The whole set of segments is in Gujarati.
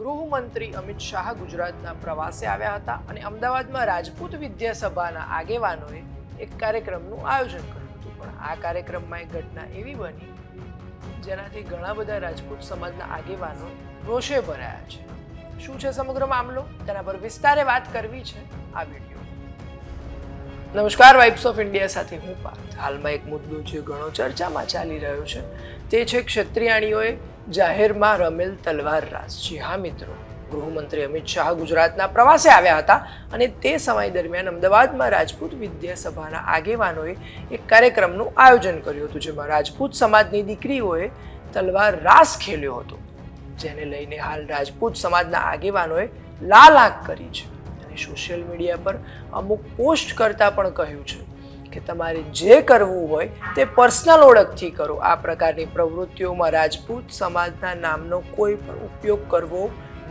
ગૃહમંત્રી અમિત શાહ ગુજરાતના પ્રવાસે આવ્યા હતા અને અમદાવાદમાં રાજપૂત વિદ્યાસભાના આગેવાનોએ એક કાર્યક્રમનું આયોજન કર્યું હતું. પણ આ કાર્યક્રમમાં એક ઘટના એવી બની, જેનાથી ઘણા બધા રાજપૂત સમાજના આગેવાનો રોષે ભરાયા છે. શું છે સમગ્ર મામલો? તેના પર વિસ્તારે વાત કરવી છે આ વીડિયો. નમસ્કાર વાઇબ્સ ઓફ ઇન્ડિયા સાથે હું પાર્થ. હાલમાં એક મુદ્દો જે ઘણો ચર્ચામાં ચાલી રહ્યો છે. તે છે ક્ષત્રિયાણીઓએ જાહેરમાં રમેલ તલવાર રાસ. જી હા મિત્રો, ગૃહમંત્રી અમિત શાહ ગુજરાતના પ્રવાસે આવ્યા હતા અને તે સમય દરમિયાન અમદાવાદમાં રાજપૂત વિદ્યાસભાના આગેવાનોએ એક કાર્યક્રમનું આયોજન કર્યું હતું, જેમાં રાજપૂત સમાજની દીકરીઓએ તલવાર રાસ ખેલ્યો હતો. જેને લઈને હાલ રાજપૂત સમાજના આગેવાનોએ લાલ આંખ કરી છે અને સોશિયલ મીડિયા પર અમુક પોસ્ટ કરતા પણ કહ્યું છે. કે તમારે જે કરવું હોય તે પર્સનલ ઓળખથી કરો. આ પ્રકારની પ્રવૃત્તિઓમાં રાજપૂત સમાજના નામનો કોઈ પણ ઉપયોગ કરવો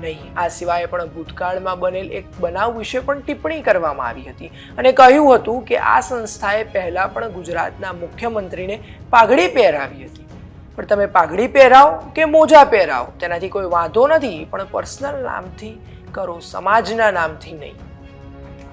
નહીં. આ સિવાય પણ ભૂતકાળમાં બનેલ એક બનાવ વિશે પણ ટિપ્પણી કરવામાં આવી હતી અને કહ્યું હતું કે આ સંસ્થાએ પહેલાં પણ ગુજરાતના મુખ્યમંત્રીને પાઘડી પહેરાવી હતી. પણ તમે પાઘડી પહેરાવો કે મોજા પહેરાવો? તેનાથી કોઈ વાંધો નથી, પણ પર્સનલ નામથી કરો, સમાજના નામથી નહીં.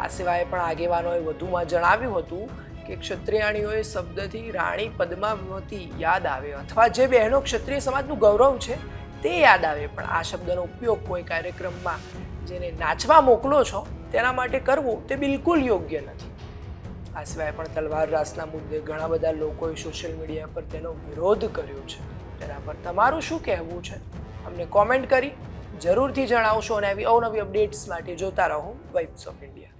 આ સિવાય પણ આગેવાનોએ વધુમાં જણાવ્યું હતું કે ક્ષત્રિયાણીઓએ શબ્દથી રાણી પદ્માવતી યાદ આવે. અથવા જે બહેનો ક્ષત્રિય સમાજનું ગૌરવ છે, તે યાદ આવે. પણ આ શબ્દનો ઉપયોગ કોઈ કાર્યક્રમમાં જેને નાચવા મોકલો છો, તેના માટે કરવો તે બિલકુલ યોગ્ય નથી. આ સિવાય પણ તલવાર રાસના મુદ્દે ઘણા બધા લોકોએ સોશિયલ મીડિયા પર તેનો વિરોધ કર્યો છે. તેના પર તમારું શું કહેવું છે? અમને કોમેન્ટ કરી જરૂરથી જણાવશો અને આવી અવનવી અપડેટ્સ માટે જોતા રહો વાઇબ્સ ઓફ ઇન્ડિયા